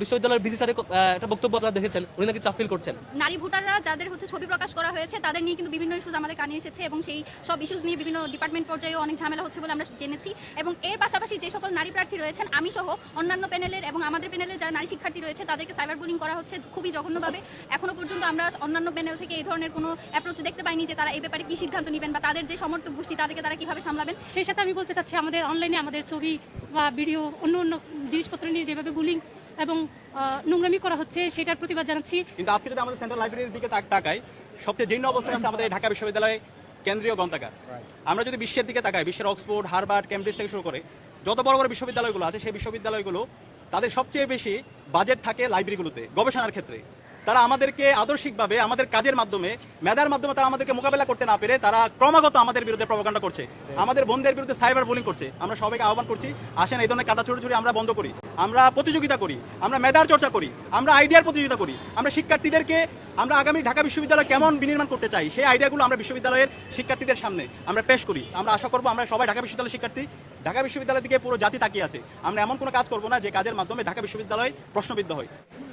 বিশ্ববিদ্যালয়ের ভিসি স্যারের একটা বক্তব্য আপনারা দেখেছেন উনি নাকি চাপ ফিল করছেন। নারী ভোটাররা যাদের হচ্ছে ছবি প্রকাশ করা হয়েছে তাদের নিয়ে কিন্তু বিভিন্ন ইস্যুজ আমাদের কানে এসেছে এবং সেই সব ইস্যুজ নিয়ে বিভিন্ন ডিপার্টমেন্ট পর্যায়েও অনেক ঝামেলা হচ্ছে বলে আমরা জেনেছি। এবং এর পাশাপাশি যে সকল নারী প্রার্থী রয়েছেন আমি সহ অন্যান্য প্যানেলের এবং আমাদের প্যানেলের যারা নারী শিক্ষার্থী রয়েছে তাদেরকে সাইবার বুলিং করা হচ্ছে খুবই জঘন্যভাবে। এখনও পর্যন্ত আমরা অন্যান্য প্যানেল থেকে এই ধরনের কোনো অ্যাপ্রোচ দেখতে পাইনি যে তারা এই ব্যাপারে কি সিদ্ধান্ত নেবেন বা তাদের যে সমর্থক গোষ্ঠী তাদেরকে তারা কীভাবে সামলাবেন? সেই সাথে আমি বলতে চাচ্ছি আমাদের অনলাইনে আমাদের ছবি বা ভিডিও অন্য অন্য জিনিসপত্র নিয়ে যেভাবে বুলিং এবং আহ, নোংরামি করা হচ্ছে সেটার প্রতিবাদ জানাচ্ছি। কিন্তু আজকে যদি আমাদের সেন্ট্রাল লাইব্রেরির দিকে তাক- তাকাই সবচেয়ে জীর্ণ অবস্থায় আছে আমাদের এই ঢাকা বিশ্ববিদ্যালয়ে কেন্দ্রীয় গ্রন্থাগার। আমরা যদি বিশ্বের দিকে তাকাই বিশ্বের অক্সফোর্ড হার্ভার্ড ক্যামব্রিজ থেকে শুরু করে যত বড় বড় বিশ্ববিদ্যালয়গুলো আছে সেই বিশ্ববিদ্যালয়গুলো তাদের সবচেয়ে বেশি বাজেট থাকে লাইব্রেরিগুলোতে গবেষণার ক্ষেত্রে। তারা আমাদেরকে আদর্শিকভাবে আমাদের কাজের মাধ্যমে মেধার মাধ্যমে তারা আমাদেরকে মোকাবেলা করতে না পেরে তারা ক্রমাগত আমাদের বিরুদ্ধে প্রভাকাণ্ডা করছে। আমাদের বন্ধুদের বিরুদ্ধে সাইবার বুলিং করছে। আমরা সবাইকে আহ্বান করছি আসেন এই ধরনের কাদা ছুড়ে ছুড়ে আমরা বন্ধ করি। আমরা প্রতিযোগিতা করি, আমরা মেধার চর্চা করি, আমরা আইডিয়ার প্রতিযোগিতা করি, আমরা শিক্ষার্থীদেরকে আমরা আগামী ঢাকা বিশ্ববিদ্যালয় কেমন বিনির্মাণ করতে চাই, সেই আইডিয়াগুলো আমরা বিশ্ববিদ্যালয়ের শিক্ষার্থীদের সামনে আমরা পেশ করি। আমরা আশা করব আমরা সবাই ঢাকা বিশ্ববিদ্যালয়ের শিক্ষার্থী, ঢাকা বিশ্ববিদ্যালয় থেকে পুরো জাতি তাকিয়ে আছে। আমরা এমন কোনো কাজ করব না যে কাজের মাধ্যমে ঢাকা বিশ্ববিদ্যালয় প্রশ্নবিদ্ধ হয়।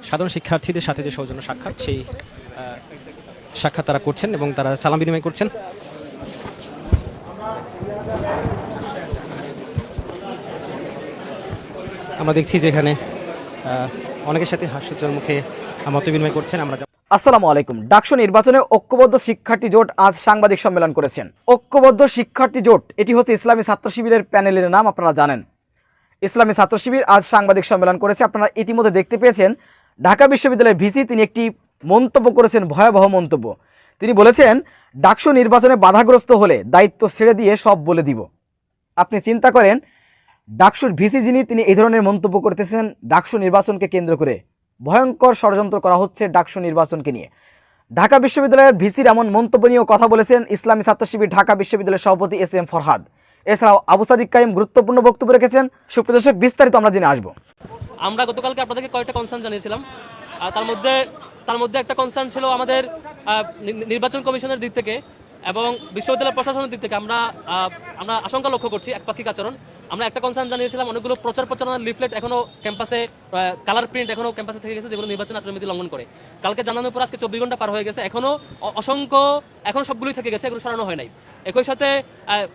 সাধারণ শিক্ষার্থীদের সাথে যে সৌজন্য সাক্ষাৎ, সেই সাক্ষাৎ তারা করছেন এবং তারা সালাম বিনিময় করছেন। আমরা দেখছি যে এখানে অনেকের সাথে হাস্যোজ্জ্বল মুখে মত বিনিময় করছেন। আমরা আসসালামু আলাইকুম। ডাকসু নির্বাচনে ঐক্যবদ্ধ শিক্ষার্থী জোট আজ সাংবাদিক সম্মেলন করেছেন। ঐক্যবদ্ধ শিক্ষার্থী জোট, এটি হচ্ছে ইসলামী ছাত্র শিবিরের প্যানেলের নাম, আপনারা জানেন। ইসলামী ছাত্র শিবির আজ সাংবাদিক সম্মেলন করেছে। আপনারা ইতিমধ্যে দেখতে পেয়েছেন, ঢাকা বিশ্ববিদ্যালয়ের ভিসি তিনি একটি মন্তব্য করেছেন, ভয়াবহ মন্তব্য। তিনি বলেছেন, ডাকসু নির্বাচনে বাধাগ্রস্ত হলে দায়িত্ব ছেড়ে দিয়ে সব বলে দিব। আপনি চিন্তা করেন ডাকসুর ভিসি যিনি, তিনি এই ধরনের মন্তব্য করতেছেন, ডাকসু নির্বাচনকে কেন্দ্র করে। ভয়ঙ্কর ষড়যন্ত্র করা হচ্ছে ডাকসু নির্বাচনকে নিয়ে। ঢাকা বিশ্ববিদ্যালয়ের ভিসির এমন মন্তব্য নিয়েও কথা বলেছেন ইসলামী ছাত্র শিবির ঢাকা বিশ্ববিদ্যালয়ের সভাপতি এস এম ফরহাদ। এছাড়াও আবু সাদিক কাইম গুরুত্বপূর্ণ বক্তব্য রেখেছেন। সুপ্রদর্শক বিস্তারিত আমরা জেনে আসব। আমরা গতকালকে আপনাদেরকে কয়েকটা কনসার্ন জানিয়েছিলাম। তার মধ্যে তার মধ্যে একটা কনসার্ন ছিল আমাদের নির্বাচন কমিশনের দিক থেকে এবং বিশ্ববিদ্যালয় প্রশাসনের দিক থেকে আমরা আমরা আশঙ্কা লক্ষ্য করছি একপাক্ষিক আচরণ। আমরা একটা কনসার্ন জানিয়েছিলাম, অনেকগুলো প্রচার প্রচারণার লিফলেট এখনও ক্যাম্পাসে কালার প্রিন্ট এখনও ক্যাম্পাসে থেকে গেছে, যেগুলো নির্বাচন আচরণবিধি লঙ্ঘন করে। কালকে জানানোর পর আজকে চব্বিশ ঘণ্টা পার হয়ে গেছে, এখনও অসংখ্য, এখন সবগুলোই থেকে গেছে, এগুলো সরানো হয় নাই। একই সাথে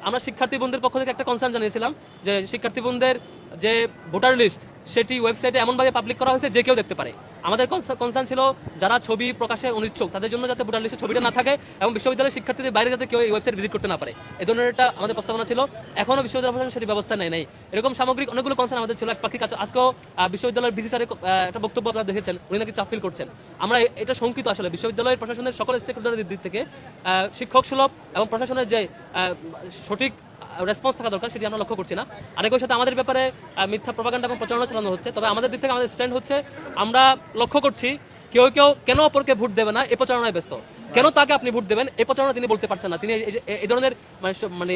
আমরা শিক্ষার্থী বন্ধুদের পক্ষ থেকে একটা কনসার্ন জানিয়েছিলাম, যে শিক্ষার্থী বন্ধুদের যে ভোটার লিস্ট, সেটি ওয়েবসাইটে এমনভাবে পাবলিক করা হয়েছে যে কেউ দেখতে পারে। আমাদের কনসার্ন ছিল যারা ছবি প্রকাশে অনিচ্ছুক, তাদের জন্য যাতে ভোটার লিস্টে ছবিটা না থাকে এবং বিশ্ববিদ্যালয়ের শিক্ষার্থীদের বাইরে যাতে কেউ এই ওয়েবসাইট ভিজিট করতে না পারে। এই ধরনের একটা আমাদের প্রস্তাবনা ছিল। এখনও বিশ্ববিদ্যালয় প্রশাসন সেটি ব্যবস্থা নেয় নাই। এরকম সামগ্রিক অনেকগুলো কনসার্ন আমাদের ছিল। এক কাজ আজকেও বিশ্ববিদ্যালয়ের ভিসি স্যারের একটা বক্তব্য আপনারা দেখেছেন। উনি নাকি চাপ ফিল করছেন। আমরা এটা শঙ্কিত আসলে। বিশ্ববিদ্যালয়ের প্রশাসনের সকল স্টেক হোল্ডারের দিক থেকে শিক্ষক সুলভ এবং প্রশাসনের যে সঠিক রেসপন্স থাকা দরকার, সেটি আমরা লক্ষ্য করছি না। আরেকের সাথে আমাদের ব্যাপারে মিথ্যা প্রপাগান্ডা এবং প্রচারণা চালানো হচ্ছে। তবে আমাদের দিক থেকে আমাদের স্ট্যান্ড হচ্ছে, আমরা লক্ষ্য করছি, কেউ কেউ কেন অপরকে ভোট দেবে না, এ প্রচারণায় ব্যস্ত। কেন তাকে আপনি ভোট দেবেন? এই প্রচারণা তিনি বলতে পারছেন না। তিনি এই ধরনের মানে মানে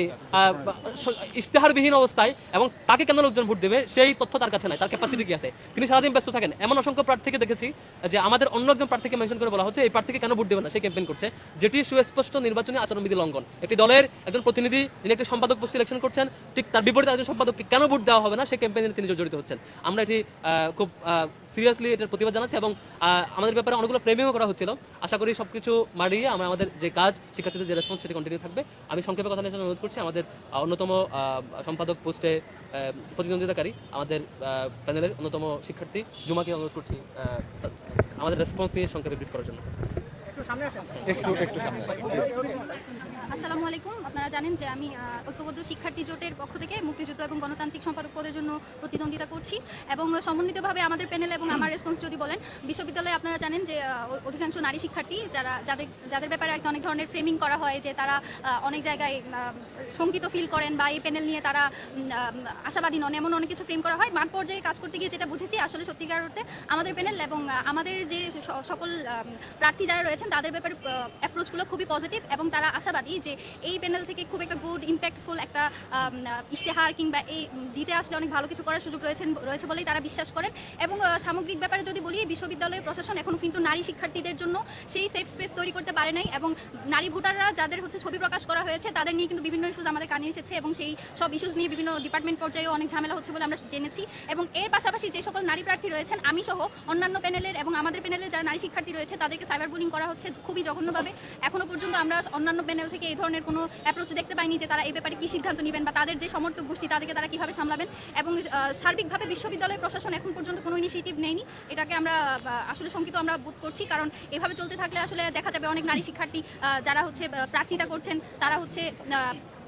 ইশতেহারবিহীন অবস্থায় এবং তাকে কেন লোকজন ভোট দেবে? সেই তথ্য তার কাছে নাই, তার ক্যাপাসিটি কি আছে? তিনি সারাদিন ব্যস্ত থাকেন। এমন অসংখ্য প্রার্থীকে দেখেছি যে আমাদের অন্য একজন প্রার্থীকে মেনশন করে বলা হচ্ছে, এই প্রার্থীকে কেন ভোট দেবে না? সে ক্যাম্পেইন করছে। যেটি সুস্পষ্ট নির্বাচনী আচরণবিধি লঙ্ঘন। একটি দলের একজন প্রতিনিধি, যিনি একটি সম্পাদক পোস্ট সিলেকশন করছেন, ঠিক তার বিপরীতে একজন সম্পাদককে কেন ভোট দেওয়া হবে না? সেই ক্যাম্পেইনে তিনি জড়িত হচ্ছেন। আমরা এটি খুব সিরিয়াসলি এটার প্রতিবাদ জানাচ্ছি এবং আমাদের ব্যাপারে অনেকগুলো ফ্রেমিংও করা হচ্ছিল। আশা করি সবকিছু মারিয়ে আমরা আমাদের যে কাজ শিক্ষার্থীদের যে রেসপন্স সেটি কন্টিনিউ থাকবে। আমি সংক্ষেপে কথা নিয়ে অনুরোধ করছি আমাদের অন্যতম আহ, সম্পাদক পোস্টে প্রতিদ্বন্দ্বিতাকারী আমাদের প্যানেলের অন্যতম শিক্ষার্থী জুমাকে অনুরোধ করছি আমাদের রেসপন্স নিয়ে সংক্ষেপে ব্রিফ করার জন্য। আসসালামু আলাইকুম। আপনারা জানেন যে আমি ঐক্যবদ্ধ শিক্ষার্থী জোটের পক্ষ থেকে মুক্তিযুদ্ধ এবং গণতান্ত্রিক সম্পাদক পদের জন্য প্রতিদ্বন্দ্বিতা করছি এবং সমন্বিতভাবে আমাদের প্যানেল এবং আমার রেসপন্স যদি বলেন, বিশ্ববিদ্যালয়ে আপনারা জানেন যে অধিকাংশ নারী শিক্ষার্থী যারা, যাদের যাদের ব্যাপারে আর অনেক ধরনের ফ্রেমিং করা হয় যে তারা অনেক জায়গায় শঙ্কিত ফিল করেন বা এই প্যানেল নিয়ে তারা আশাবাদী নন, এমন অনেক কিছু ফ্রেম করা হয়। মাঠ পর্যায়ে কাজ করতে গিয়ে যেটা বুঝেছি আসলে সত্যিকার অর্থে আমাদের প্যানেল এবং আমাদের যে সকল প্রার্থী যারা রয়েছেন তাদের ব্যাপারে অ্যাপ্রোচগুলো খুবই পজিটিভ এবং তারা আশাবাদী যে এই প্যানেল থেকে খুব একটা গুড ইম্প্যাক্টফুল একটা ইশতেহার কিংবা এই জিতে আসলে অনেক ভালো কিছু করার সুযোগ রয়েছেন, রয়েছে বলেই তারা বিশ্বাস করেন। এবং সামগ্রিক ব্যাপারে যদি বলি বিশ্ববিদ্যালয় প্রশাসন এখনও কিন্তু নারী শিক্ষার্থীদের জন্য সেই সেফ স্পেস তৈরি করতে পারে নাই এবং নারী ভোটাররা যাদের হচ্ছে ছবি প্রকাশ করা হয়েছে, তাদের নিয়ে কিন্তু বিভিন্ন ইস্যুজ আমাদের কানে এসেছে এবং সেই সব ইস্যুজ নিয়ে বিভিন্ন ডিপার্টমেন্ট পর্যায়েও অনেক ঝামেলা হচ্ছে বলে আমরা জেনেছি। এবং এর পাশাপাশি যে সকল নারী প্রার্থী রয়েছেন, আমি সহ অন্যান্য প্যানেলের এবং আমাদের প্যানেলের যারা নারী শিক্ষার্থী রয়েছে, তাদেরকে সাইবার বুলিং করা হচ্ছে খুবই জঘন্যভাবে। এখনও পর্যন্ত আমরা অন্যান্য প্যানেল থেকে এই ধরনের কোনো অ্যাপ্রোচ দেখতে পাইনি যে তারা এই ব্যাপারে কী সিদ্ধান্ত নেবেন বা তাদের যে সমর্থক গোষ্ঠী, তাদেরকে তারা কীভাবে সামলাবেন এবং সার্বিকভাবে বিশ্ববিদ্যালয় প্রশাসন এখন পর্যন্ত কোনো ইনিশিয়েটিভ নেয়নি। এটাকে আমরা আসলে শঙ্কিত আমরা বোধ করছি কারণ এভাবে চলতে থাকলে আসলে দেখা যাবে অনেক নারী শিক্ষার্থী যারা হচ্ছে প্রার্থিতা করছেন, তারা হচ্ছে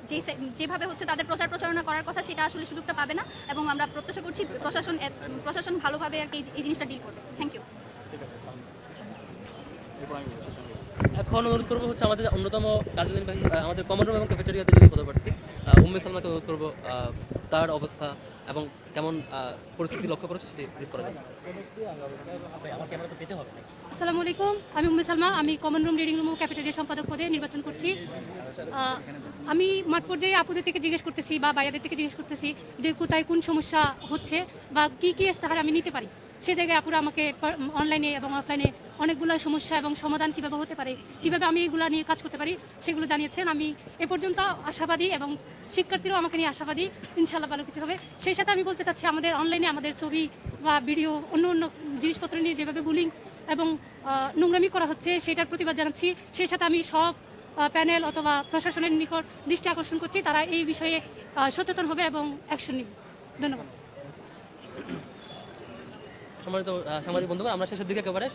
যে যেভাবে হচ্ছে তাদের প্রচার প্রচারণা করার কথা সেটা আসলে সুযোগটা পাবে না এবং আমরা প্রত্যাশা করছি প্রশাসন প্রশাসন ভালোভাবে আর কি এই- জিনিসটা ডিল করবে। Thank you. এখন অনুরোধ করব হচ্ছে আমাদের অন্যতম কার্যনির্বাহী আমাদের কমন রুম এবং ক্যাফেটেরিয়াতে যিনি পদপ্রার্থী উম্মে সালমাকে অনুরোধ করব তার অবস্থা এবং কেমন পরিস্থিতি লক্ষ্য করেছে সেটি ব্রিফ করা যাবে আসসালামু আলাইকুম, আমি উম্মে সালমা, আমি কমন রুম রিডিং রুম ও ক্যাফেটেরিয়া সম্পাদক পদে নির্বাচন করছি। আমি মাঠ পর্যায়ে আপুদের থেকে জিজ্ঞেস করতেছি বা বাইরেদের থেকে জিজ্ঞেস করতেছি যে কোথায় কোন সমস্যা হচ্ছে বা কি কি ইস্তাহার আমি নিতে পারি। সে জায়গায় আপুরা আমাকে অনলাইনে এবং অফলাইনে অনেকগুলো সমস্যা এবং সমাধান কীভাবে হতে পারে, কীভাবে আমি এগুলো নিয়ে কাজ করতে পারি, সেগুলো জানিয়েছেন। আমি এ পর্যন্ত আশাবাদী এবং শিক্ষার্থীরাও আমাকে নিয়ে আশাবাদী ইনশাল্লাহ ভালো কিছু হবে। সেই সাথে আমি বলতে চাচ্ছি, আমাদের অনলাইনে আমাদের ছবি বা ভিডিও, অন্য অন্য জিনিসপত্র নিয়ে যেভাবে বুলিং এবং নোংরামি করা হচ্ছে, সেটার প্রতিবাদ জানাচ্ছি। সেই সাথে আমি সব প্যানেল অথবা প্রশাসনের নিকট দৃষ্টি আকর্ষণ করছি। তারা এই বিষয়ে সচেতন হবে এবং অ্যাকশন নেবে। ধন্যবাদ। সম্মানিত সাংবাদিক বন্ধুগণ, আমরা শেষের দিকে একেবারে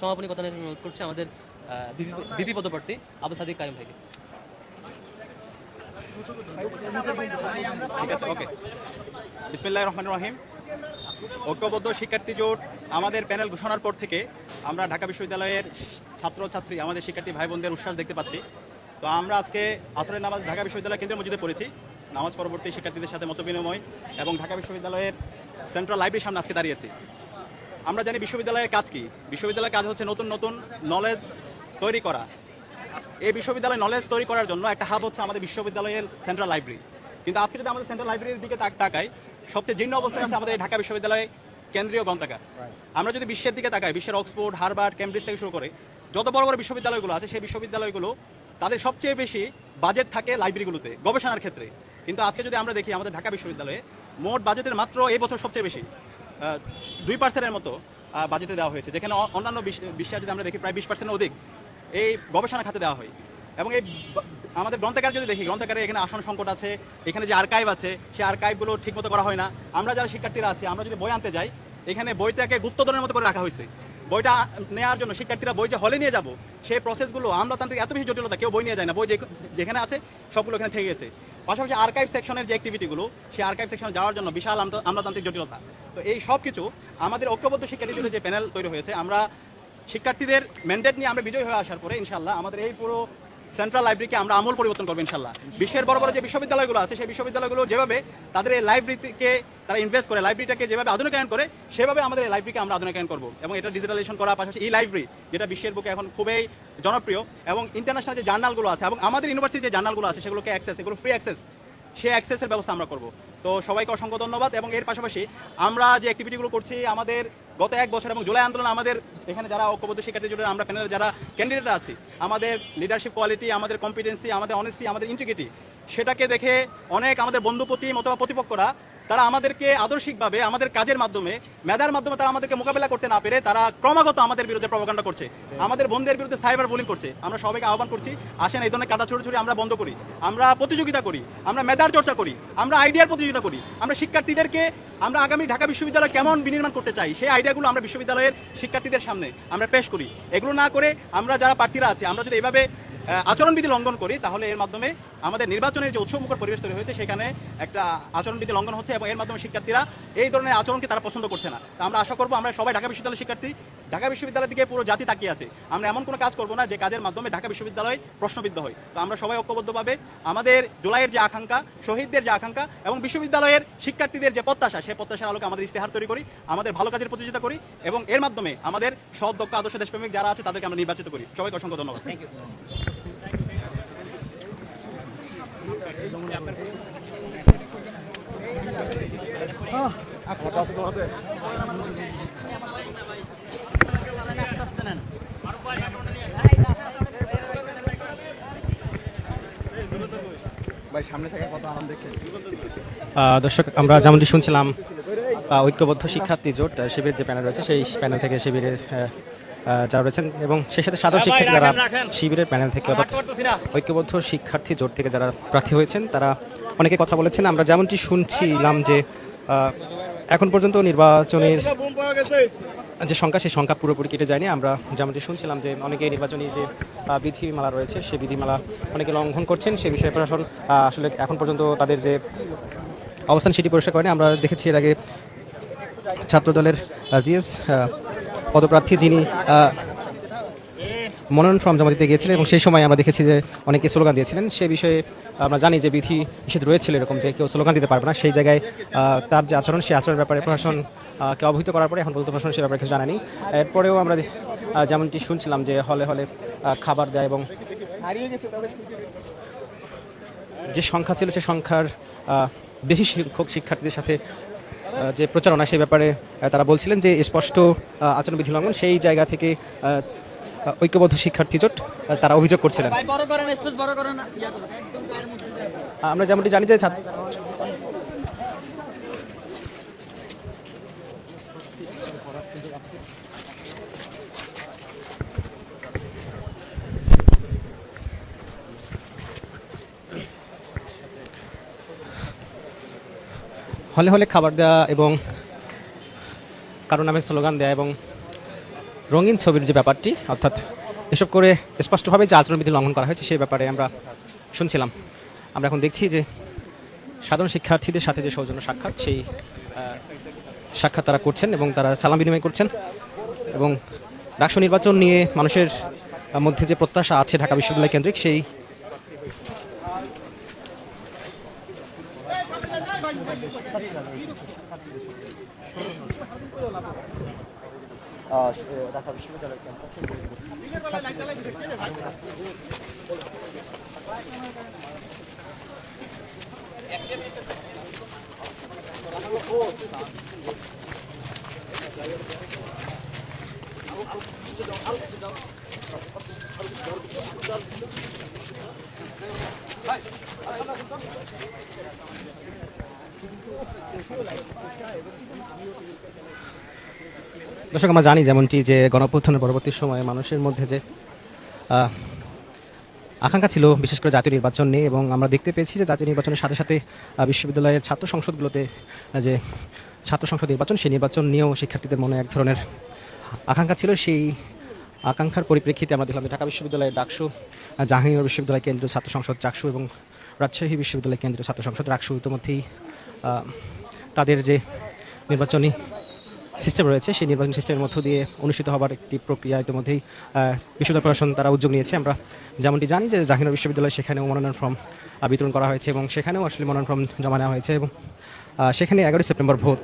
সমাপনী কথা নিয়ে অনুরোধ করছি আমাদের বিপি পদপ্রার্থী আবু সাদিক কাইম ভাইকে। ঠিক আছে, ওকে। বিসমিল্লাহ রহমান রহিম। ঐক্যবদ্ধ শিক্ষার্থী জোট আমাদের প্যানেল ঘোষণার পর থেকে আমরা ঢাকা বিশ্ববিদ্যালয়ের ছাত্রছাত্রী, আমাদের শিক্ষার্থী ভাই বোনদের উচ্ছ্বাস দেখতে পাচ্ছি। তো আমরা আজকে আসরের নামাজ ঢাকা বিশ্ববিদ্যালয় কেন্দ্রীয় মসজিদে পড়েছি। নামাজ পরবর্তী শিক্ষার্থীদের সাথে মতবিনিময় এবং ঢাকা বিশ্ববিদ্যালয়ের সেন্ট্রাল লাইব্রেরির সামনে আজকে দাঁড়িয়েছি। আমরা জানি বিশ্ববিদ্যালয়ের কাজ কি? বিশ্ববিদ্যালয়ের কাজ হচ্ছে নতুন নতুন নলেজ তৈরি করা। এই বিশ্ববিদ্যালয় নলেজ তৈরি করার জন্য একটা হাব হচ্ছে আমাদের বিশ্ববিদ্যালয়ের সেন্ট্রাল লাইব্রেরি কিন্তু আজকে যদি আমাদের সেন্ট্রাল লাইব্রেরির দিকে তাক- তাকাই সবচেয়ে জীর্ণ অবস্থায় আছে আমাদের ঢাকা বিশ্ববিদ্যালয়ে কেন্দ্রীয় গ্রন্থাগার। আমরা যদি বিশ্বের দিকে তাকাই বিশ্বের অক্সফোর্ড হারবার্ড কেমব্রিজ থেকে শুরু করে যত বড় বড় বিশ্ববিদ্যালয়গুলো আছে সেই বিশ্ববিদ্যালয়গুলো তাদের সবচেয়ে বেশি বাজেট থাকে লাইব্রেরিগুলোতে গবেষণার ক্ষেত্রে। কিন্তু আজকে যদি আমরা দেখি আমাদের ঢাকা বিশ্ববিদ্যালয়ে মোট বাজেটের মাত্র এই বছর সবচেয়ে বেশি। দুই পার্সেন্টের মতো বাজেটে দেওয়া হয়েছে। যেখানে অন্যান্য বিশ্ব- যদি আমরা দেখি, প্রায় বিশ পার্সেন্টের অধিক এই গবেষণা খাতে দেওয়া হয়। এবং এই আমাদের গ্রন্থাগার যদি দেখি, গ্রন্থাগারে এখানে আসন সংকট আছে, এখানে যে আর্কাইভ আছে, সেই আর্কাইভগুলো ঠিকমতো করা হয় না। আমরা যারা শিক্ষার্থীরা আছি, আমরা যদি বই আনতে যাই, এখানে বইটাকে গুপ্তধনের মতো করে রাখা হয়েছে। বইটা নেওয়ার জন্য শিক্ষার্থীরা বই যে হলে নিয়ে যাব, সেই প্রসেসগুলো আমরা আমলাতান্ত্রিক এত বেশি জটিলতা কেউ বই নিয়ে যায় না। বই যেখানে আছে, সবগুলো এখানে থেকে গেছে। পাশাপাশি আর্কাইভ সেকশনের যে অ্যাক্টিভিটিগুলো সেই আর্কাইভ সেকশনে যাওয়ার জন্য বিশাল আমলা- আমলাতান্ত্রিক জটিলতা। তো এই সব কিছু আমাদের ঐক্যবদ্ধ শিক্ষার্থীদের যে প্যানেল তৈরি হয়েছে, আমরা শিক্ষার্থীদের ম্যান্ডেট নিয়ে আমরা বিজয় হয়ে আসার পরে ইনশাল্লাহ আমাদের এই পুরো সেন্ট্রাল লাইব্রেরিকে আমরা আমল পরিবর্তন করব ইনশাল্লাহ। বিশ্বের বড় বড় যে বিশ্ববিদ্যালয়গুলো আছে, সেই বিশ্ববিদ্যালয়গুলো যেভাবে তাদের এই লাইব্রেরিকে তারা ইনভেস্ট করে লাইব্রেরিটাকে যেভাবে আধুনিকায়ন করে, সেভাবে আমাদের এই লাইব্রেরিকে আমরা আধুনিকায়ন করব। এবং এটা ডিজিটালাইজেশন করার পাশাপাশি এই লাইব্রেরি যেটা বিশ্বের বুকে এখন খুবই জনপ্রিয়, এবং ইন্টারন্যাশনাল যে জার্নালগুলো আছে, এবং আমাদের ইউনিভার্সিটির যে জার্নালগুলো আছে, সেগুলোকে অ্যাক্সেস এগুলো ফ্রি অ্যাক্সেস সে অ্যাক্সেসের ব্যবস্থা আমরা করব। তো সবাইকে অসংখ্য ধন্যবাদ এবং এর পাশাপাশি আমরা যে অ্যাক্টিভিটিগুলো করছি আমাদের গত এক বছর এবং জুলাই আন্দোলন আমাদের এখানে যারা ঐক্যবদ্ধ শিক্ষার্থী জুড়ে আমরা প্যানেলের যারা ক্যান্ডিডেট আছি, আমাদের লিডারশিপ কোয়ালিটি আমাদের কম্পিটেন্সি আমাদের অনেস্টি আমাদের ইন্টিগ্রিটি সেটাকে দেখে অনেক আমাদের বন্ধুপতি অথবা প্রতিপক্ষরা তারা আমাদেরকে আদর্শিকভাবে, আমাদের কাজের মাধ্যমে, মেধার মাধ্যমে তারা আমাদেরকে মোকাবেলা করতে না পেরে তারা ক্রমাগত আমাদের বিরুদ্ধে প্রভাকাণ্ডা করছে। আমাদের বন্ধুদের বিরুদ্ধে সাইবার বুলিং করছে। আমরা সবাইকে আহ্বান করছি, আসেন এই ধরনের কাদা ছড়ি ছড়ি আমরা বন্ধ করি। আমরা প্রতিযোগিতা করি, আমরা মেধার চর্চা করি, আমরা আইডিয়ার প্রতিযোগিতা করি। আমরা শিক্ষার্থীদেরকে, আমরা আগামী ঢাকা বিশ্ববিদ্যালয় কেমন বিনির্মাণ করতে চাই, সেই আইডিয়াগুলো আমরা বিশ্ববিদ্যালয়ের শিক্ষার্থীদের সামনে আমরা পেশ করি। এগুলো না করে আমরা যারা প্রার্থীরা আছি, আমরা যদি এভাবে আচরণবিধি লঙ্ঘন করি, তাহলে এর মাধ্যমে আমাদের নির্বাচনের যে উৎসবমুখর পরিবেশ তৈরি হয়েছে সেখানে একটা আচরণবিধি লঙ্ঘন হচ্ছে এবং এর মাধ্যমে শিক্ষার্থীরা এই ধরনের আচরণকে তারা পছন্দ করছে না। তো আমরা আশা করব আমরা সবাই ঢাকা বিশ্ববিদ্যালয়ের শিক্ষার্থী ঢাকা বিশ্ববিদ্যালয় দিকে পুরো জাতি তাকিয়ে আছে। আমরা এমন কোনো কাজ করব না যে কাজের মাধ্যমে ঢাকা বিশ্ববিদ্যালয় প্রশ্নবিদ্ধ হয়। তো আমরা সবাই ঐক্যবদ্ধভাবে আমাদের জুলাইয়ের যে আকাঙ্ক্ষা শহীদদের যে আকাঙ্ক্ষা এবং বিশ্ববিদ্যালয়ের শিক্ষার্থীদের যে প্রত্যাশা সেই প্রত্যাশার আলোকে আমাদের ইস্তেহার তৈরি করি আমাদের ভালো কাজের প্রতিযোগিতা করি এবং এর মাধ্যমে আমাদের সৎ দক্ষ আদর্শ দেশপ্রেমিক যারা আছে তাদেরকে আমরা নির্বাচিত করি। সবাইকে অসংখ্য ধন্যবাদ। আহ, দর্শক আমরা যেমনটি শুনছিলাম ঐক্যবদ্ধ শিক্ষার্থী জোট আহ, শিবিরের যে প্যানেল রয়েছে সেই প্যানেল থেকে শিবিরের যারা রয়েছেন এবং সেই সাথে সাধারণ শিক্ষার্থী যারা শিবিরের প্যানেল থেকে অর্থাৎ ঐক্যবদ্ধ শিক্ষার্থী জোট থেকে যারা প্রার্থী হয়েছেন তারা অনেকে কথা বলেছেন। আমরা যেমনটি শুনছিলাম যে এখন পর্যন্ত নির্বাচনের যে সংখ্যা সেই সংখ্যা পুরোপুরি কেটে যায়নি। আমরা যেমনটি শুনছিলাম যে অনেকে নির্বাচনী যে বিধিমালা রয়েছে সেই বিধিমালা অনেকে লঙ্ঘন করছেন। সে বিষয়ে প্রশাসন আসলে এখন পর্যন্ত তাদের যে অবস্থান সেটি পরিষ্কার করেনি। আমরা দেখেছি এর আগে ছাত্রদলের জিএস পদপ্রার্থী যিনি মনোনয়ন ফর্ম জমা দিতে গিয়েছিলেন এবং সেই সময় আমরা দেখেছি যে অনেকে স্লোগান দিয়েছিলেন। সে বিষয়ে আমরা জানি যে বিধি নিষেধ রয়েছিল এরকম যে কেউ স্লোগান দিতে পারবে না। সেই জায়গায় তার যে আচরণ, সেই আচরণের ব্যাপারে প্রশাসন কে অবহিত করার পরে এখন পর্যন্ত প্রশাসন সে ব্যাপারে কিছু জানানি এরপরেও আমরা যেমনটি শুনছিলাম যে হলে হলে খাবার দেয় এবং যে সংখ্যা ছিল সে সংখ্যার বেশি শিক্ষক, শিক্ষার্থীদের সাথে যে প্রচারণা সেই ব্যাপারে তারা বলছিলেন যে স্পষ্ট আচরণবিধি লঙ্ঘন সেই জায়গা থেকে ঐক্যবদ্ধ শিক্ষার্থী জোট তারা অভিযোগ করছিলেন। আমরা যেমনটি জানি যে ছাত্র হলে হলে খাবার দেওয়া এবং কারও নামে স্লোগান দেওয়া এবং রঙিন ছবির যে ব্যাপারটি, অর্থাৎ এসব করে স্পষ্টভাবে যে আচরণবিধি লঙ্ঘন করা হয়েছে, সেই ব্যাপারে আমরা শুনছিলাম। আমরা এখন দেখছি যে সাধারণ শিক্ষার্থীদের সাথে যে সৌজন্য সাক্ষাৎ, সেই সাক্ষাৎ তারা করছেন এবং তারা সালাম বিনিময় করছেন এবং রাষ্ট্র নির্বাচন নিয়ে মানুষের মধ্যে যে প্রত্যাশা আছে ঢাকা বিশ্ববিদ্যালয় কেন্দ্রিক, সেই ঢাকা বিশ্ববিদ্যালয় ক্যাম্পাসে Thank you. দর্শক, আমরা জানি যেমনটি যে গণঅভ্যুত্থানের পরবর্তী সময়ে মানুষের মধ্যে যে আকাঙ্ক্ষা ছিল বিশেষ করে জাতীয় নির্বাচন নিয়ে এবং আমরা দেখতে পেয়েছি যে জাতীয় নির্বাচনের সাথে সাথে বিশ্ববিদ্যালয়ের ছাত্র সংসদগুলোতে যে ছাত্র সংসদ নির্বাচন, সেই নির্বাচন নিয়েও শিক্ষার্থীদের মনে এক ধরনের আকাঙ্ক্ষা ছিল। সেই আকাঙ্ক্ষার পরিপ্রেক্ষিতে আমরা দেখলাম ঢাকা বিশ্ববিদ্যালয়ের ডাকসু জাহাঙ্গীর বিশ্ববিদ্যালয় কেন্দ্রীয় ছাত্র সংসদ চাকসু এবং রাজশাহী বিশ্ববিদ্যালয় কেন্দ্রীয় ছাত্র সংসদ রাকসু ইতিমধ্যেই তাদের যে নির্বাচনী সিস্টেম রয়েছে সেই নির্বাচন সিস্টেমের মধ্য দিয়ে অনুষ্ঠিত হবার একটি প্রক্রিয়া ইতিমধ্যেই বিশ্ববিদ্যালয় প্রশাসন তারা উদ্যোগ নিয়েছে। আমরা যেমনটি জানি যে জাহাঙ্গীর বিশ্ববিদ্যালয় সেখানেও মনোনয়ন ফর্ম বিতরণ করা হয়েছে এবং সেখানেও আসলে মনোনয়ন ফর্ম জমা নেওয়া হয়েছে এবং সেখানে এগারোই সেপ্টেম্বর ভোট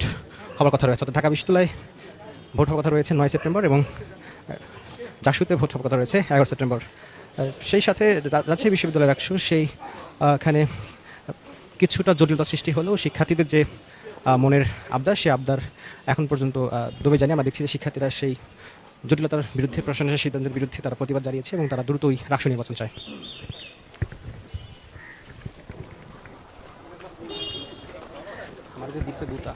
হওয়ার কথা রয়েছে। অর্থাৎ ঢাকা বিশ্ববিদ্যালয়ে ভোট হওয়ার কথা রয়েছে নয় সেপ্টেম্বর এবং জাসুতে ভোট হওয়ার কথা রয়েছে এগারো সেপ্টেম্বর। সেই সাথে রাজশাহী বিশ্ববিদ্যালয়ের একশো সেই আহ, এখানে কিছুটা জটিলতা সৃষ্টি হলেও শিক্ষার্থীদের যে মনের আবদার সেই আবদার এখন পর্যন্ত দমে জানি। আমরা দেখছি যে শিক্ষার্থীরা সেই জটিলতার বিরুদ্ধে, প্রশাসনের সিদ্ধান্তের বিরুদ্ধে তারা প্রতিবাদ জানিয়েছে এবং তারা দ্রুতই রাষ্ট্র নির্বাচন চায়। আমাদের দিচ্ছে দুটা।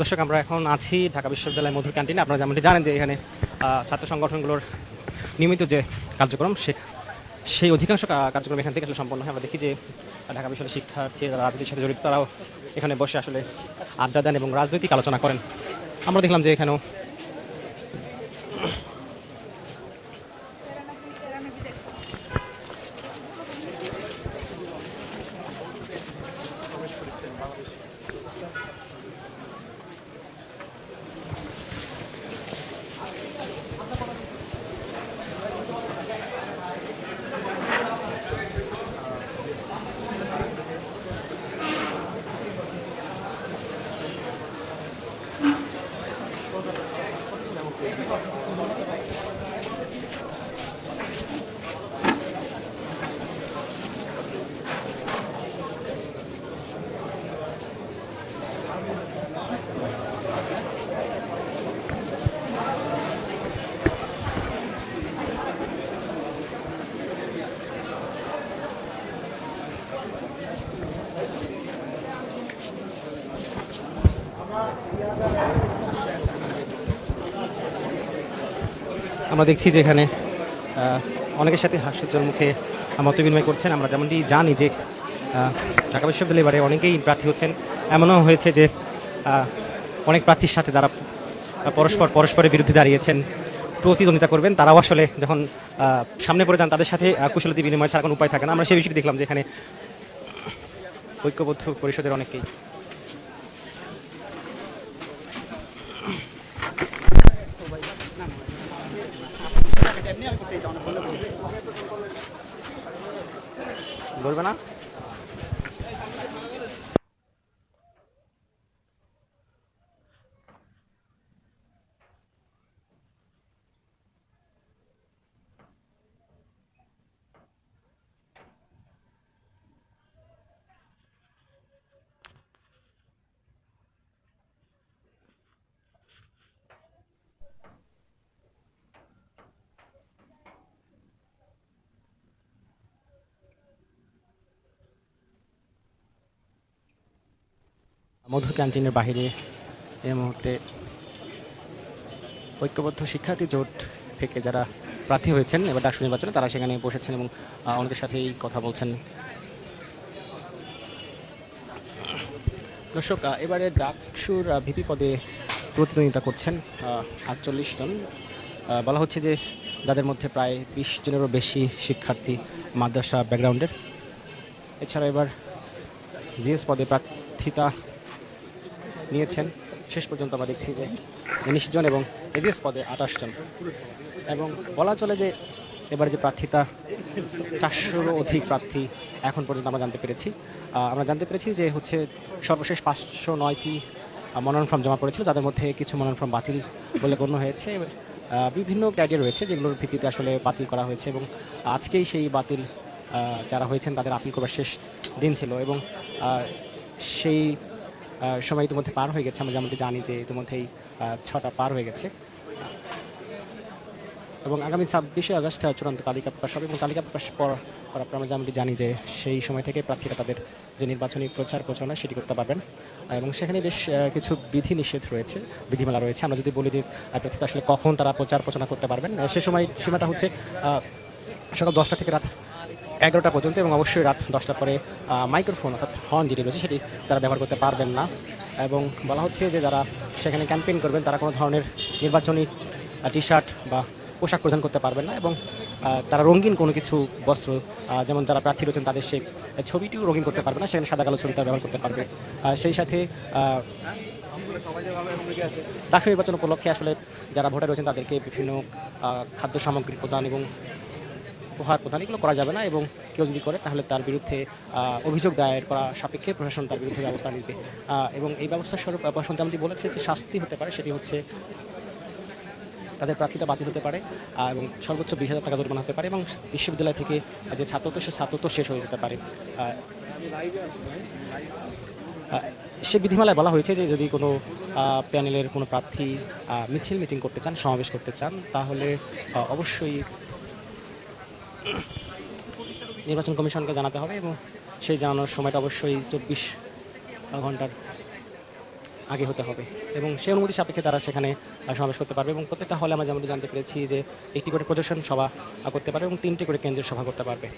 দর্শক, আমরা এখন আছি ঢাকা বিশ্ববিদ্যালয় মধুর ক্যান্টিনে। আপনারা যেমনটি জানেন যে এখানে ছাত্র সংগঠনগুলোর নিয়মিত যে কার্যক্রম, সে সেই অধিকাংশ কার্যক্রম এখান থেকে আসলে সম্পন্ন হয়। আমরা দেখি যে ঢাকা বিশ্ববিদ্যালয় শিক্ষার্থী রাজনীতির সাথে জড়িত, তারাও এখানে বসে আসলে আড্ডা দেন এবং রাজনৈতিক আলোচনা করেন। আমরা দেখলাম যে এখানেও আমরা দেখছি যে এখানে অনেকের সাথে হাস্যোজ্জ্বল মুখে মত বিনিময় করছেন। আমরা যেমনটি জানি যে ঢাকা বিশ্ববিদ্যালয়ে এবারে অনেকেই প্রার্থী হচ্ছেন। এমনও হয়েছে যে অনেক প্রার্থীর সাথে যারা পরস্পর পরস্পরের বিরুদ্ধে দাঁড়িয়েছেন, প্রতিদ্বন্দ্বিতা করবেন, তারাও আসলে যখন সামনে পড়ে যান, তাদের সাথে কুশলতি বিনিময় ছাড়া কোনো উপায় থাকে না। আমরা সেই বিষয়টি দেখলাম যে এখানে ঐক্যবদ্ধ পরিষদের অনেকেই। বলবে না? মধু ক্যান্টিনের বাইরে এই মুহূর্তে ঐক্যবদ্ধ শিক্ষার্থী জোট থেকে যারা প্রার্থী হয়েছেন, এবার ডাকসু নির্বাচনে তারা সেখানে বসেছেন এবং অনেকের সাথেই কথা বলছেন। দর্শক এবারে ডাকসুর ভিপি পদে প্রতিদ্বন্দ্বিতা করছেন আটচল্লিশ জন। বলা হচ্ছে যে যাদের মধ্যে প্রায় বিশ জনেরও বেশি শিক্ষার্থী মাদ্রাসা ব্যাকগ্রাউন্ডের। এছাড়া এবার জিএস পদে প্রার্থিতা নিয়েছেন। শেষ পর্যন্ত আমরা দেখছি যে উনিশ জন এবং এজিএস পদে আঠাশ জন। এবং বলা চলে যে এবারে যে প্রার্থিতা, চারশোরও অধিক প্রার্থী এখন পর্যন্ত আমরা জানতে পেরেছি। আমরা জানতে পেরেছি যে হচ্ছে সর্বশেষ পাঁচশো নয়টি মনোনয়ন ফর্ম জমা পড়েছিল, যাদের মধ্যে কিছু মনোনয়ন ফর্ম বাতিল বলে গণ্য হয়েছে। বিভিন্ন ক্যারিয়ার রয়েছে যেগুলোর ভিত্তিতে আসলে বাতিল করা হয়েছে এবং আজকেই সেই বাতিল যারা হয়েছেন তাদের আপিল করবার শেষ দিন ছিল এবং সেই সময় ইতিমধ্যে পার হয়ে গেছে, আমরা যেমনটি জানি যে ইতিমধ্যেই ছটা পার হয়ে গেছে। এবং আগামী ছাব্বিশে আগস্ট চূড়ান্ত তালিকা প্রকাশ হবে। এবং তালিকা প্রকাশ পর- পর আমরা যেমনটি জানি যে সেই সময় থেকে প্রার্থীরা তাদের যে নির্বাচনী প্রচার প্রচারণা, সেটি করতে পারবেন। এবং সেখানে বেশ কিছু বিধি নিষেধ রয়েছে, বিধিমালা রয়েছে। আমরা যদি বলি যে প্রার্থীরা আসলে কখন তারা প্রচার প্রচারণা করতে পারবেন সে সময় সীমাটা হচ্ছে সকাল দশটা থেকে রাত এগারোটা পর্যন্ত এবং অবশ্যই রাত দশটার পরে মাইক্রোফোন অর্থাৎ হর্ন যেটি রয়েছে সেটি তারা ব্যবহার করতে পারবেন না। এবং বলা হচ্ছে যে যারা সেখানে ক্যাম্পেইন করবেন, তারা কোনো ধরনের নির্বাচনী টি শার্ট বা পোশাক প্রদান করতে পারবেন না এবং তারা রঙিন কোনো কিছু বস্ত্র যেমন যারা প্রার্থী রয়েছেন তাদের সেই ছবিটিও রঙিন করতে পারবে না, সেখানে সাদা কালো ছবি তারা ব্যবহার করতে পারবে। সেই সাথে রাষ্ট্র নির্বাচন উপলক্ষে আসলে যারা ভোটার রয়েছেন তাদেরকে বিভিন্ন খাদ্য সামগ্রী প্রদান এবং উপহার প্রদান এগুলো করা যাবে না এবং কেউ যদি করে তাহলে তার বিরুদ্ধে অভিযোগ দায়ের করা সাপেক্ষে প্রশাসন তার বিরুদ্ধে ব্যবস্থা নিবে। এবং এই ব্যবস্থার স্বরূপ প্রশাসন যেমনটি বলেছে যে শাস্তি হতে পারে, সেটি হচ্ছে তাদের প্রার্থিতা বাতিল হতে পারে এবং সর্বোচ্চ বিশ হাজার টাকা জরিমানা হতে পারে এবং বিশ্ববিদ্যালয় থেকে যে ছাত্রত্ব সে ছাত্রত্ব শেষ হয়ে যেতে পারে। সে বিধিমালায় বলা হয়েছে যে যদি কোনো প্যানেলের কোনো প্রার্থী মিছিল, মিটিং করতে চান, সমাবেশ করতে চান, তাহলে অবশ্যই নির্বাচন কমিশনকে জানাতে হবে এবং সেই জানানোর সময়টা অবশ্যই চব্বিশ ঘণ্টার আগে হতে হবে। এবং সেই অনুমতি সাপেক্ষে তারা সেখানে সমাবেশ করতে পারবে এবং প্রত্যেকটা হলে আমরা যেমন জানতে পেরেছি যে একটি করে প্রদর্শন সভা করতে পারবে এবং তিনটি করে কেন্দ্রীয় সভা করতে পারবে।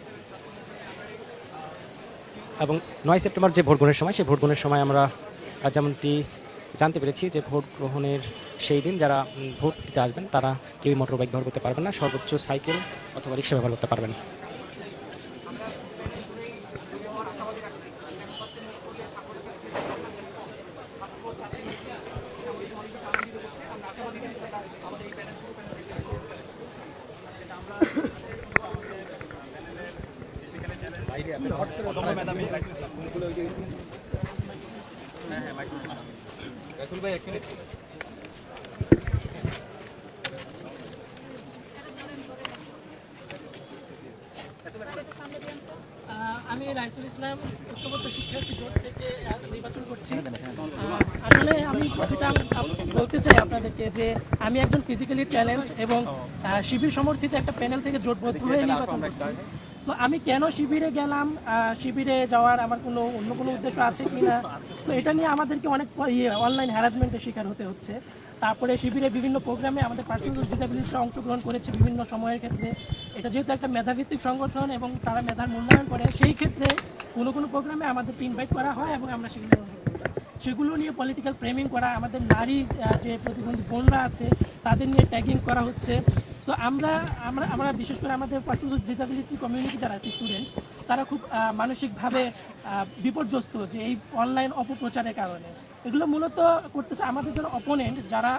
এবং নয় সেপ্টেম্বর যে ভোট সময়, সেই ভোট সময় আমরা যেমনটি জানতে পেরেছি যে ভোট গ্রহণের সেই দিন যারা ভোট দিতে আসবেন, তারা কেউই মোটর বাইক ব্যবহার করতে পারবেন না, সর্বোচ্চ সাইকেল অথবা রিক্সা ব্যবহার করতে পারবেন। আহ, আমি রাইসুল ইসলাম ঐক্যবদ্ধ শিক্ষার্থী জোট থেকে নির্বাচন করছি। আসলে আমি যেটা বলতে চাই আপনাদেরকে যে আমি একজন ফিজিক্যালি চ্যালেঞ্জ এবং শিবির সমর্থিত একটা প্যানেল থেকে জোটবদ্ধ হয়ে নির্বাচন করছি। তো আমি কেন শিবিরে গেলাম? শিবিরে যাওয়ার আমার কোনো অন্য কোনো উদ্দেশ্য আছে কিনা? তো এটা নিয়ে আমাদেরকে অনেক ইয়ে অনলাইন হ্যারাসমেন্টের শিকার হতে হচ্ছে। তারপরে শিবিরে বিভিন্ন প্রোগ্রামে আমাদের পার্সোনাল ডিসেবিলিটিরা অংশগ্রহণ করেছে বিভিন্ন সময়ের ক্ষেত্রে। এটা যেহেতু একটা মেধাভিত্তিক সংগঠন এবং তারা মেধার মূল্যায়ন করে, সেই ক্ষেত্রে কোনো কোনো প্রোগ্রামে আমাদেরকে ইনভাইট করা হয় এবং আমরা সেগুলো সেগুলো নিয়ে পলিটিক্যাল ফ্রেমিং করা, আমাদের নারী যে প্রতিবন্ধী বোনরা আছে, তাদের নিয়ে ট্যাগিং করা হচ্ছে। তো আমরা আমরা আমরা বিশেষ করে আমাদের পার্সোনাল ডিসেবিলিটি কমিউনিটি যারা আছে স্টুডেন্ট তারা খুব মানসিকভাবে বিপর্যস্ত যে এই অনলাইন অপপ্রচারের কারণে। এগুলো মূলত করতেছে আমাদের যারা অপোনেন্ট যারা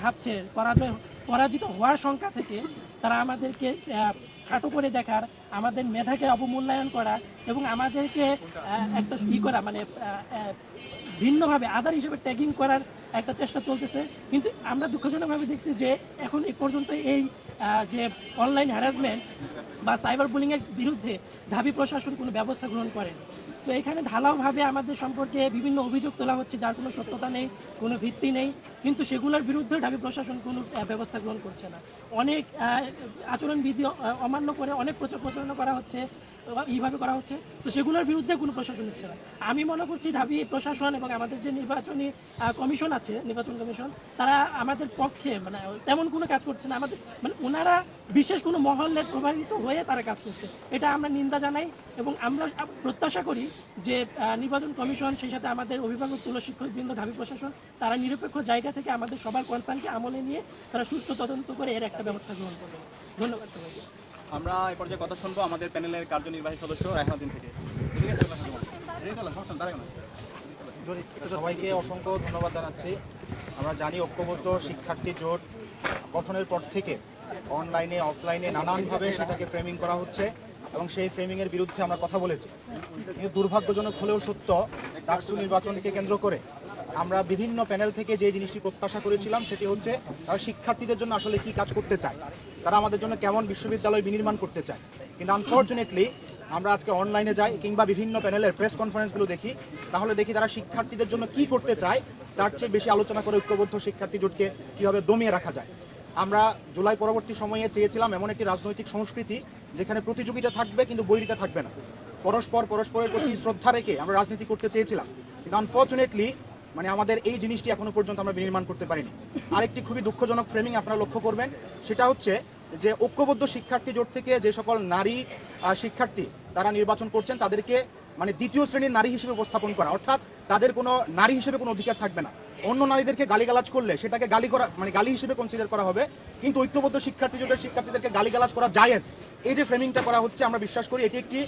ভাবছে পরাজয়, পরাজিত হওয়ার সংখ্যা থেকে, তারা আমাদেরকে খাটো করে দেখার, আমাদের মেধাকে অবমূল্যায়ন করা এবং আমাদেরকে একটা ই করা মানে ভিন্নভাবে, আদার হিসেবে ট্যাগিং করার একটা চেষ্টা চলতেছে। কিন্তু আমরা দুঃখজনকভাবে দেখছি যে এখন এ পর্যন্ত এই যে অনলাইন হ্যারাসমেন্ট বা সাইবার বুলিংয়ের বিরুদ্ধে ঢাবি প্রশাসন কোনো ব্যবস্থা গ্রহণ করেন তো এখানে ঢালাওভাবে আমাদের সম্পর্কে বিভিন্ন অভিযোগ তোলা হচ্ছে, যার কোনো সত্যতা নেই, কোনো ভিত্তি নেই। কিন্তু সেগুলোর বিরুদ্ধে ঢাবি প্রশাসন কোনো ব্যবস্থা গ্রহণ করছে না। অনেক আচরণবিধি অমান্য করে অনেক প্রচার প্রচারণা করা হচ্ছে, এইভাবে করা হচ্ছে। তো সেগুলোর বিরুদ্ধে কোনো প্রশাসন নিচ্ছে না। আমি মনে করছি ঢাবি প্রশাসন এবং আমাদের যে নির্বাচনী কমিশন আছে, নির্বাচন কমিশন, তারা আমাদের পক্ষে মানে তেমন কোনো কাজ করছে না। আমাদের মানে ওনারা বিশেষ কোনো মহলে প্রভাবিত হয়ে তারা কাজ করছে। এটা আমরা নিন্দা জানাই এবং আমরা প্রত্যাশা করি যে নির্বাচন কমিশন, সেই সাথে আমাদের অভিভাবক তুলো শিক্ষকবৃন্দ, ঢাবি প্রশাসন, তারা নিরপেক্ষ জায়গা থেকে আমাদের সবার কনস্টানকে আমলে নিয়ে তারা সুস্থ তদন্ত করে এর একটা ব্যবস্থা গ্রহণ করবে। ধন্যবাদ সবাইকে। আমরা এই পর্যায়ে কথা শুনব আমাদের প্যানেলের কার্যনির্বাহী সদস্য এহমাদিন থেকে। সবাইকে অসংখ্য ধন্যবাদ জানাচ্ছি। আমরা জানি ঐক্যবদ্ধ শিক্ষার্থী জোট গঠনের পর থেকে অনলাইনে অফলাইনে নানানভাবে সেটাকে ফ্রেমিং করা হচ্ছে এবং সেই ফ্রেমিংয়ের বিরুদ্ধে আমরা কথা বলেছি। কিন্তু দুর্ভাগ্যজনক হলেও সত্য ডাকসু নির্বাচনকে কেন্দ্র করে আমরা বিভিন্ন প্যানেল থেকে যে জিনিসটি প্রত্যাশা করেছিলাম সেটি হচ্ছে তারা শিক্ষার্থীদের জন্য আসলে কি কাজ করতে চায়, তারা আমাদের জন্য কেমন বিশ্ববিদ্যালয় বিনির্মাণ করতে চায়। কিন্তু আনফর্চুনেটলি আমরা আজকে অনলাইনে যাই কিংবা বিভিন্ন প্যানেলের প্রেস কনফারেন্সগুলো দেখি, তাহলে দেখি তারা শিক্ষার্থীদের জন্য কি করতে চায়, তার চেয়ে বেশি আলোচনা করে ঐক্যবদ্ধ শিক্ষার্থী জোটকে কীভাবে দমিয়ে রাখা যায়। আমরা জুলাই পরবর্তী সময়ে চেয়েছিলাম এমন একটি রাজনৈতিক সংস্কৃতি যেখানে প্রতিযোগিতা থাকবে কিন্তু বৈরিতা থাকবে না। পরস্পর পরস্পরের প্রতি শ্রদ্ধা রেখে আমরা রাজনীতি করতে চেয়েছিলাম। কিন্তু আনফর্চুনেটলি মানে আমাদের এই জিনিসটি এখনও পর্যন্ত আমরা বিনির্মাণ করতে পারিনি। আরেকটি খুবই দুঃখজনক ফ্রেমিং আপনারা লক্ষ্য করবেন, সেটা হচ্ছে যে ঐক্যবদ্ধ শিক্ষার্থী জোট থেকে যে সকল নারী শিক্ষার্থী তারা নির্বাচন করছেন, তাদেরকে মানে দ্বিতীয় শ্রেণির নারী হিসেবে উপস্থাপন করা। অর্থাৎ তাদের কোনো নারী হিসেবে কোনো অধিকার থাকবে না। অন্য নারীদেরকে গালিগালাজ করলে সেটাকে গালি করা মানে গালি হিসেবে কনসিডার করা হবে। কিন্তু ঐক্যবদ্ধ শিক্ষার্থী জোটের শিক্ষার্থীদেরকে গালিগালাজ করা জায়েজ। এই যে ফ্রেমিংটা করা হচ্ছে, আমরা বিশ্বাস করি এটি একটি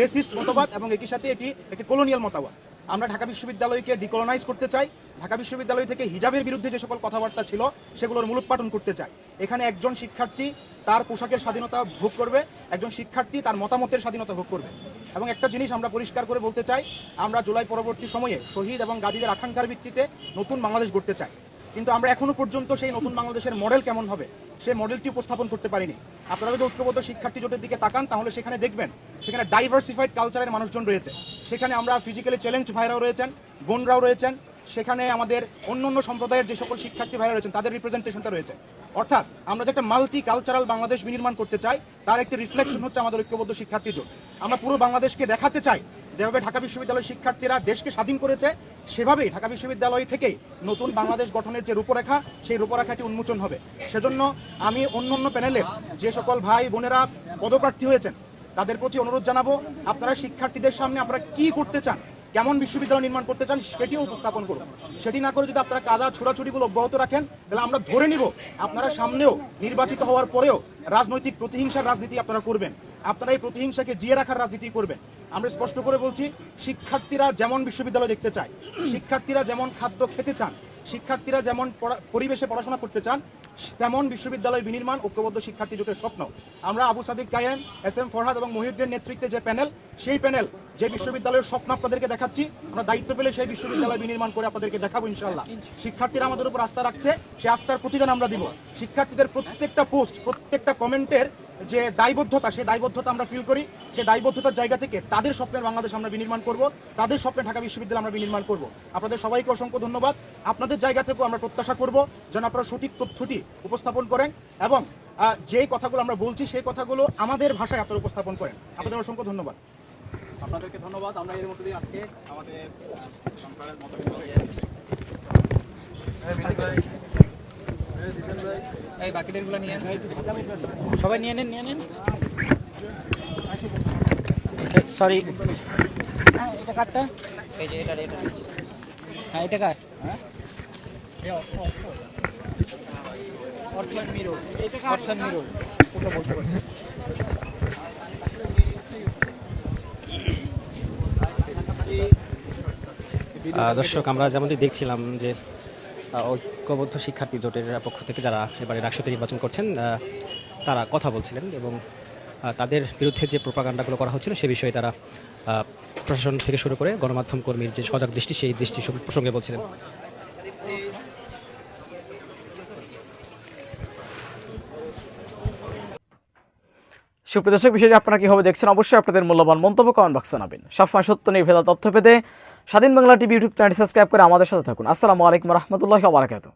রেসিস্ট মতবাদ এবং একই সাথে এটি একটি কলোনিয়াল মতবাদ। আমরা ঢাকা বিশ্ববিদ্যালয়কে ডিকলোনাইজ করতে চাই। ঢাকা বিশ্ববিদ্যালয় থেকে হিজাবের বিরুদ্ধে যে সকল কথাবার্তা ছিল, সেগুলোর মূলোৎপাটন করতে চাই। এখানে একজন শিক্ষার্থী তার পোশাকের স্বাধীনতা ভোগ করবে, একজন শিক্ষার্থী তার মতামতের স্বাধীনতা ভোগ করবে। এবং একটা জিনিস আমরা পরিষ্কার করে বলতে চাই, আমরা জুলাই পরবর্তী সময়ে শহীদ এবং গাজীদের আকাঙ্ক্ষার ভিত্তিতে নতুন বাংলাদেশ গড়তে চাই। কিন্তু আমরা এখনও পর্যন্ত সেই নতুন বাংলাদেশের মডেল কেমন হবে? সেই মডেলটি উপস্থাপন করতে পারিনি। আপনারা যদি ঐক্যবদ্ধ শিক্ষার্থী জোটের দিকে তাকান, তাহলে সেখানে দেখবেন, সেখানে ডাইভার্সিফাইড কালচারের মানুষজন রয়েছে। সেখানে আমরা ফিজিক্যালি চ্যালেঞ্জ ভাইরাও রয়েছেন, বোনরাও রয়েছেন। সেখানে আমাদের অন্য অন্য সম্প্রদায়ের যে সকল শিক্ষার্থী ভাইরা রয়েছেন, তাদের রিপ্রেজেন্টেশনটা রয়েছে। অর্থাৎ আমরা যে একটা মাল্টি কালচারাল বাংলাদেশ বিনির্মাণ করতে চাই, তার একটি রিফ্লেকশন হচ্ছে আমাদের ঐক্যবদ্ধ শিক্ষার্থী জোট। আমরা পুরো বাংলাদেশকে দেখাতে চাই, যেভাবে ঢাকা বিশ্ববিদ্যালয়ের শিক্ষার্থীরা দেশকে স্বাধীন করেছে সেভাবেই ঢাকা বিশ্ববিদ্যালয় থেকেই নতুন বাংলাদেশ গঠনের যে রূপরেখা, সেই রূপরেখাটি উন্মোচন হবে। সেজন্য আমি অন্য অন্য প্যানেলের যে সকল ভাই বোনেরা পদপ্রার্থী হয়েছেন, তাদের প্রতি অনুরোধ জানাব, আপনারা শিক্ষার্থীদের সামনে আপনারা কি করতে চান, কেমন বিশ্ববিদ্যালয় নির্মাণ করতে চান, সেটিও উপস্থাপন করুন। সেটি না করে যদি আপনারা কাদা ছোড়াছুড়িগুলো অব্যাহত রাখেন, তাহলে আমরা ধরে নিব, আপনারা সামনেও নির্বাচিত হওয়ার পরেও রাজনৈতিক প্রতিহিংসার রাজনীতি আপনারা করবেন। আপনারা এই প্রতিহিংসাকে জিয়ে রাখার রাজনীতি করবেন। আমরা স্পষ্ট করে বলছি, শিক্ষার্থীরা যেমন বিশ্ববিদ্যালয় দেখতে চায়, শিক্ষার্থীরা যেমন খাদ্য খেতে চান, শিক্ষার্থীরা যেমন পরিবেশে পড়াশোনা করতে চান, তেমন বিশ্ববিদ্যালয় বিনির্মাণ ঐক্যবদ্ধ শিক্ষার্থী জোটের স্বপ্ন। আমরা আবু সাদিক কায়েম এস এম ফরহাদ এবং মহিউদ্দিন নেতৃত্বে যে প্যানেল, সেই প্যানেল, যে বিশ্ববিদ্যালয়ের স্বপ্ন আপনাদেরকে দেখাচ্ছি, আমরা দায়িত্ব পেলে সেই বিশ্ববিদ্যালয় বিনির্মাণ করে আপনাদেরকে দেখাবো ইনশাল্লাহ শিক্ষার্থীরা আমাদের উপর আস্থা রাখছে সেই আস্থার প্রতিদান আমরা দিব। শিক্ষার্থীদের প্রত্যেকটা পোস্ট প্রত্যেকটা কমেন্টের যে দায়বদ্ধতা সেই দায়বদ্ধতা আমরা ফিল করি। সেই দায়বদ্ধতার জায়গা থেকে তাদের স্বপ্নের বাংলাদেশ আমরা বিনির্মাণ করব, তাদের স্বপ্নে ঢাকা বিশ্ববিদ্যালয় আমরা বিনির্মাণ করব। আপনাদের সবাইকে অসংখ্য ধন্যবাদ। আপনাদের জায়গা থেকেও আমরা প্রত্যাশা করব যেন আপনারা সঠিক তথ্যটি উপস্থাপন করেন এবং যেই কথাগুলো আমরা বলছি সেই কথাগুলো আমাদের ভাষায় আপনারা উপস্থাপন করেন। আপনাদের অসংখ্য ধন্যবাদ। আপনাদেরকে ধন্যবাদ। আমরা এর মধ্যে আজকে আমাদের আহ, সংস্কারের মতবিনিময় সবাই নিয়ে নেন নিয়ে নেন। সরি এটা কারটা? এই যে এটা এটা হ্যাঁ এটা কার? অর্থন মিরর। এটা কার? অর্থন মিরর। ওটা বলতে পারছি। দর্শক আমরা যেমনটি দেখছিলাম যে ঐক্যবদ্ধ শিক্ষার্থী জোটের পক্ষ থেকে যারা এবারে রাষ্ট্রপতি নির্বাচন করছেন তারা কথা বলছিলেন এবং তাদের বিরুদ্ধে যে প্রোপাগান্ডাগুলো করা হচ্ছিল সে বিষয়ে তারা প্রশাসন থেকে শুরু করে গণমাধ্যম কর্মীর যে সজাগ দৃষ্টি, সেই দৃষ্টি প্রসঙ্গে বলছিলেন। সুপ্রিয় দর্শক, বিষয়টি আপনারা কীভাবে দেখছেন? অবশ্যই আপনাদের মূল্যবান মন্তব্য কমেন্ট বক্সে জানাবেন। সবসময় সত্য নির্ভেজাল তথ্য পেতে Swadhin Bangla TV YouTube channel subscribe করে আমাদের সাথে থাকুন। আসসালামু আলাইকুম রহমতুল্লাহ বারাকাতু